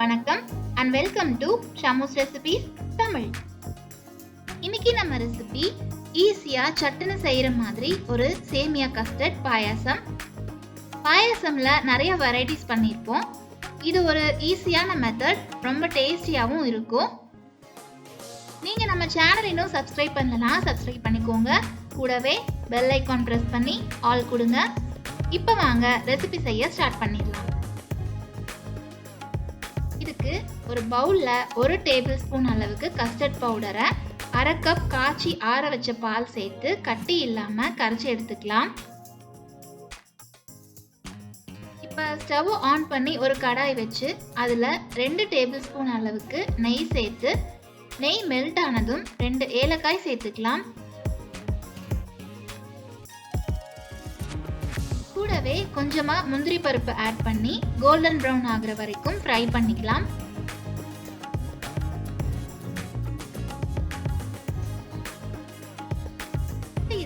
வணக்கம் and welcome to ஷாமூஸ் recipe Tamil இன்னைக்கு நம்ம ரெசிபி ஈஸியாக சட்டுன்னு செய்கிற மாதிரி ஒரு சேமியா கஸ்டர்ட் பாயாசம். பாயாசமில் நிறைய வெரைட்டிஸ் பண்ணியிருப்போம் இது ஒரு ஈஸியான மெத்தட் ரொம்ப டேஸ்டியாகவும் இருக்கும். நீங்கள் நம்ம சேனல் இன்னும் சப்ஸ்கிரைப் பண்ணலனா சப்ஸ்கிரைப் பண்ணிக்கோங்க. கூடவே பெல் ஐக்கான் ப்ரெஸ் பண்ணி ஆல் கொடுங்க. இப்போ வாங்க ரெசிபி செய்ய ஸ்டார்ட் பண்ணிடலாம். ஒரு பவுலில் ஒரு டேபிள் ஸ்பூன் அளவுக்கு கஸ்டர்ட் பவுடரை அரை கப் காய்ச்சி ஆற வச்ச பால் சேர்த்து கட்டி இல்லாமல் கரைச்சி எடுத்துக்கலாம். இப்போ ஸ்டவ் ஆன் பண்ணி ஒரு கடாய் வச்சு அதில் ரெண்டு டேபிள் ஸ்பூன் அளவுக்கு நெய் சேர்த்து நெய் மெல்ட் ஆனதும் ரெண்டு ஏலக்காய் சேர்த்துக்கலாம். கூடவே கொஞ்சமாக முந்திரி பருப்பு ஆட் பண்ணி கோல்டன் ப்ரௌன் ஆகிற வரைக்கும் ஃப்ரை பண்ணிக்கலாம்.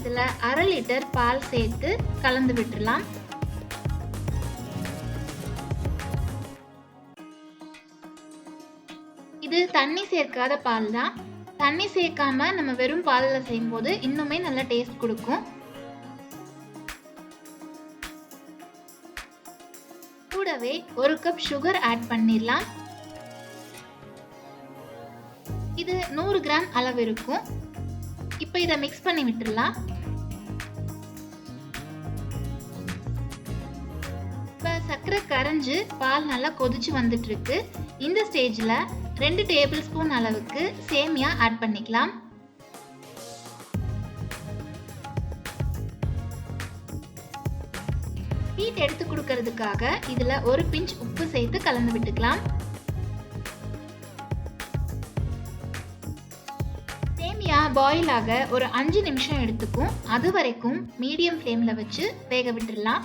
இதில் அரை லிட்டர் பால் சேர்த்து கலந்து விட்டுறலாம் இது தண்ணி சேர்க்காத பால் தான். தண்ணி சேர்க்காம நம்ம வெறும் பாலில் செய்யும்போது இன்னுமே நல்ல டேஸ்ட் கொடுக்கும். கூடவே ஒரு கப் சுகர் ஆட் பண்ணிடலாம். இது நூறு கிராம் அளவு இருக்கும். இப்போ இதை மிக்ஸ் பண்ணி விட்டுடலாம். இப்போ சர்க்கரை கரைஞ்சு பால் நல்லா கொதிச்சு வந்துட்டு இருக்கு இந்த ஸ்டேஜில் ரெண்டு டேபிள் ஸ்பூன் அளவுக்கு சேமியா ஆட் பண்ணிக்கலாம். ஹீட் எடுத்து கொடுக்கறதுக்காக இதில் ஒரு பிஞ்ச் உப்பு சேர்த்து கலந்து விட்டுக்கலாம். பாயில் ஆக ஒரு அஞ்சு நிமிஷம் எடுத்துக்கும். அது வரைக்கும் மீடியம் ஃப்ளேமில் வச்சு வேக விட்டுடலாம்.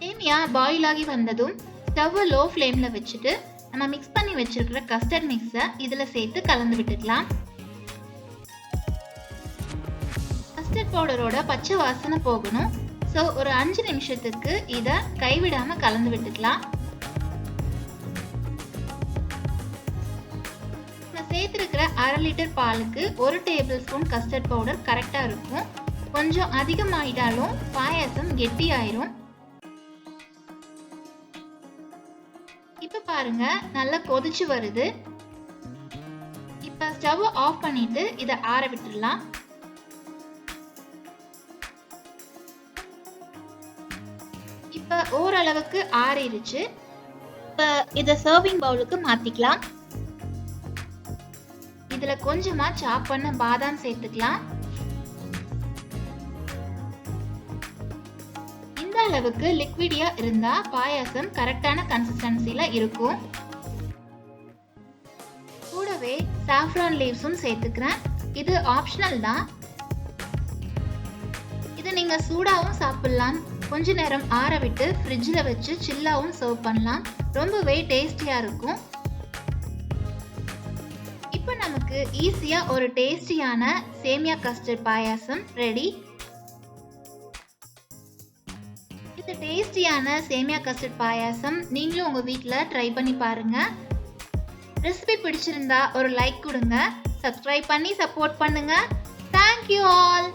சேமியா பாயில் ஆகி வந்ததும் ஸ்டவ்வை லோ ஃப்ளேமில் வச்சுட்டு நம்ம மிக்ஸ் பண்ணி வச்சிருக்கிற கஸ்டர்ட் மிக்ஸை இதில் சேர்த்து கலந்து விட்டுக்கலாம் கஸ்டர்ட் பவுடரோட பச்சை வாசனை போகணும். ஸோ ஒரு அஞ்சு நிமிஷத்துக்கு இதை கைவிடாமல் கலந்து விட்டுக்கலாம் சேர்த்துருக்கிற அரை லிட்டர் பாலுக்கு ஒரு டேபிள் ஸ்பூன் கஸ்டர்ட் பவுடர் கரெக்டாக இருக்கும். கொஞ்சம் அதிகமாயிட்டாலும் பாயாசம் கெட்டி ஆயிரும் இப்போ பாருங்க நல்லா கொதிச்சு வருது. இப்போ ஸ்டவ் ஆஃப் பண்ணிட்டு இதை ஆற விட்டுடலாம். இப்போ ஓரளவுக்கு ஆறிடுச்சு இப்போ இதை சர்விங் பவுலுக்கு மாற்றிக்கலாம் இதுல கொஞ்சமா சாப் பண்ண பாதாம் சேர்த்துக்கலாம். இந்த அளவுக்கு லிக்விடியா இருந்தா பாயாசம் கரெக்டான கன்சிஸ்டன்சில இருக்கும். கூடவே சாஃப்ரான் லீவ்ஸும் சேர்த்துக்கிறேன். இது ஆப்ஷனல் தான். இது நீங்க சூடாவும் சாப்பிடலாம். கொஞ்ச நேரம் ஆற விட்டு ஃப்ரிட்ஜில் வச்சு சில்லாவும் சர்வ் பண்ணலாம். ரொம்பவே டேஸ்டியாக இருக்கும். நமக்கு ஈஸியா ஒரு டேஸ்டியான சேமியா கஸ்டர்ட் பாயாசம் ரெடி. இந்த டேஸ்டியான சேமியா கஸ்டர்ட் பாயாசம் நீங்களும் உங்கள் வீட்டில் ட்ரை பண்ணி பாருங்க. ரெசிபி பிடிச்சிருந்தா ஒரு லைக் கொடுங்க சப்ஸ்கிரைப் பண்ணி சப்போர்ட் பண்ணுங்க. Thank you all